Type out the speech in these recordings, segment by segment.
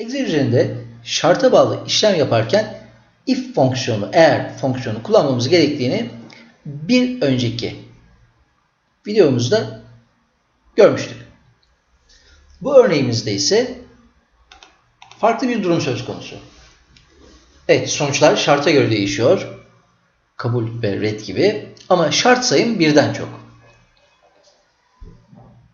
Excel üzerinde şarta bağlı işlem yaparken if fonksiyonu, eğer fonksiyonu kullanmamız gerektiğini bir önceki videomuzda görmüştük. Bu örneğimizde ise farklı bir durum söz konusu. Evet sonuçlar şarta göre değişiyor. Kabul ve red gibi. Ama şart sayım birden çok.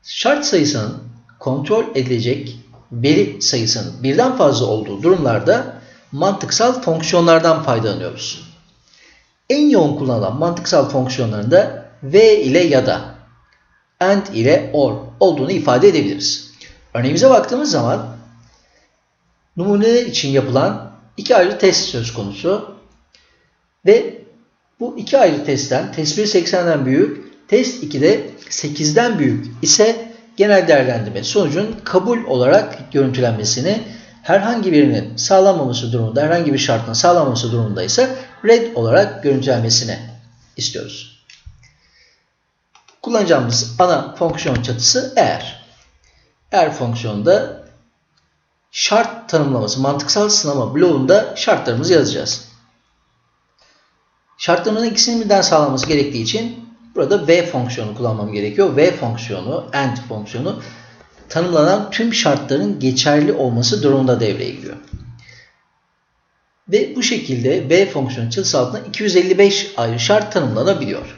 Şart sayısının kontrol edilecek veri sayısının birden fazla olduğu durumlarda mantıksal fonksiyonlardan faydalanıyoruz. En yoğun kullanılan mantıksal fonksiyonlarında ve ile ya da and ile or olduğunu ifade edebiliriz. Örneğimize baktığımız zaman numuneler için yapılan iki ayrı test söz konusu ve bu iki ayrı testten test 1 80'den büyük, test 2 de 8'den büyük ise genel değerlendirme sonucun kabul olarak görüntülenmesini herhangi birinin sağlanmaması durumunda, herhangi bir şartın sağlanmaması durumunda ise red olarak görüntülenmesini istiyoruz. Kullanacağımız ana fonksiyon çatısı eğer. Eğer fonksiyonunda şart tanımlaması, mantıksal sınama bloğunda şartlarımızı yazacağız. Şartlarımızın ikisinin birden sağlanması gerektiği için burada v fonksiyonu kullanmam gerekiyor. v fonksiyonu, and fonksiyonu tanımlanan tüm şartların geçerli olması durumunda devreye giriyor. Ve bu şekilde v fonksiyonu çatısı altında 255 ayrı şart tanımlanabiliyor.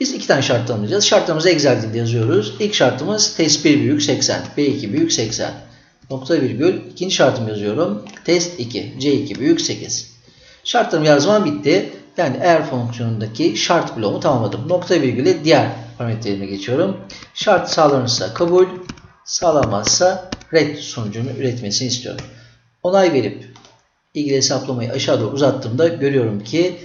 Biz iki tane şart tanımlayacağız. Şartlarımızı Excel dilinde yazıyoruz. İlk şartımız test 1 büyük 80, B2 büyük 80. Nokta virgül. İkinci şartımı yazıyorum. Test 2, C2 büyük 8. Şartlarım yazmam bitti. Yani eğer fonksiyonundaki şart bloğumu tamamladım. Nokta virgüle diğer parametrelerime geçiyorum. Şart sağlanırsa kabul, sağlanmazsa red sonucunu üretmesini istiyorum. Onay verip ilgili hesaplamayı aşağı doğru uzattığımda görüyorum ki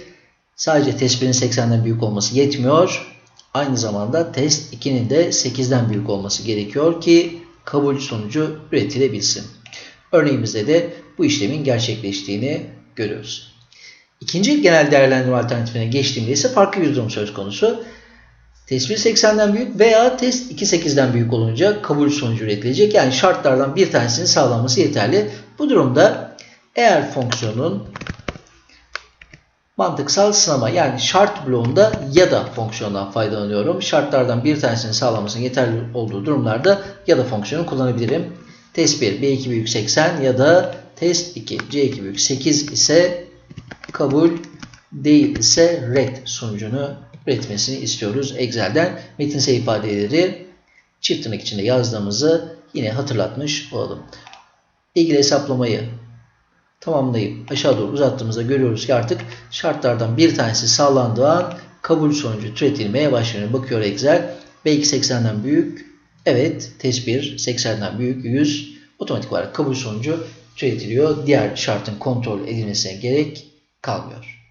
sadece test 1'in 80'den büyük olması yetmiyor. Aynı zamanda test 2'nin de 8'den büyük olması gerekiyor ki kabul sonucu üretilebilsin. Örneğimizde de bu işlemin gerçekleştiğini görüyoruz. İkinci genel değerlendirme alternatifine geçtiğimde ise farklı bir durum söz konusu. Test 1 80'den büyük veya test 2 8'den büyük olunca kabul sonucu üretilecek. Yani şartlardan bir tanesinin sağlanması yeterli. Bu durumda eğer fonksiyonun mantıksal sınama yani şart bloğunda ya da fonksiyondan faydalanıyorum. Şartlardan bir tanesinin sağlamasının yeterli olduğu durumlarda ya da fonksiyonu kullanabilirim. Test 1 B2 büyük 80 ya da test 2 C2 büyük 8 ise kabul değil ise red sonucunu üretmesini istiyoruz Excel'den. Metinsel ifadeleri çift tırnak içinde yazdığımızı yine hatırlatmış olalım. İlgili hesaplamayı tamamlayıp aşağı doğru uzattığımızda görüyoruz ki artık şartlardan bir tanesi sağlandığı an kabul sonucu türetilmeye başlıyor. Bakıyor Excel. B2 80'den büyük. Evet. Test 1 80'den büyük 100. Otomatik olarak kabul sonucu türetiliyor. Diğer şartın kontrol edilmesine gerek kalmıyor.